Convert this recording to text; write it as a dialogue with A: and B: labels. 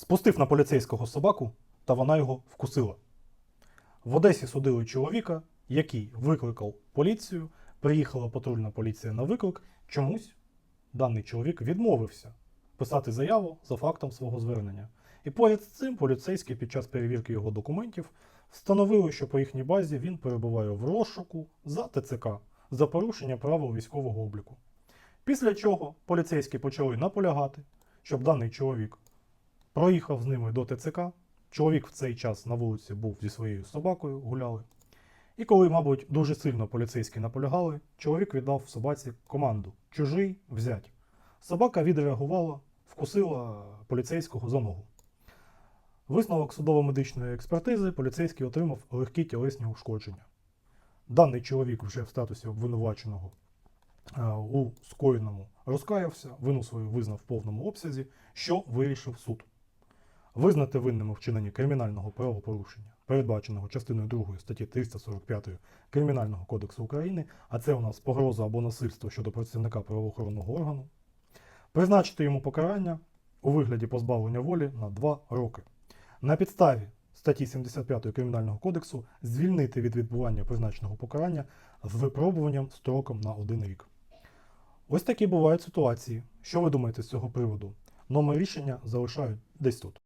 A: Спустив на поліцейського собаку, та вона його вкусила. В Одесі судили чоловіка, який викликав поліцію, приїхала патрульна поліція на виклик. Чомусь даний чоловік відмовився писати заяву за фактом свого звернення. І поряд з цим поліцейські під час перевірки його документів встановили, що по їхній базі він перебуває в розшуку за ТЦК за порушення правил військового обліку. Після чого поліцейські почали наполягати, щоб даний чоловік проїхав з ними до ТЦК. Чоловік в цей час на вулиці був зі своєю собакою, гуляли. І коли, мабуть, дуже сильно поліцейські наполягали, чоловік віддав собаці команду чужий взять. Собака відреагувала, вкусила поліцейського за ногу. Висновок судово-медичної експертизи поліцейський отримав легкі тілесні ушкодження. Даний чоловік вже в статусі обвинуваченого е, у скоєному розкаявся, вину свою визнав в повному обсязі, що вирішив суд. Визнати винним у вчиненні кримінального правопорушення, передбаченого частиною 2 статті 345 Кримінального кодексу України, а це у нас погроза або насильство щодо працівника правоохоронного органу, призначити йому покарання у вигляді позбавлення волі на 2 роки. На підставі статті 75 Кримінального кодексу звільнити від відбування призначеного покарання з випробуванням строком на один рік. Ось такі бувають ситуації. Що ви думаєте з цього приводу? Номер рішення залишають десь тут.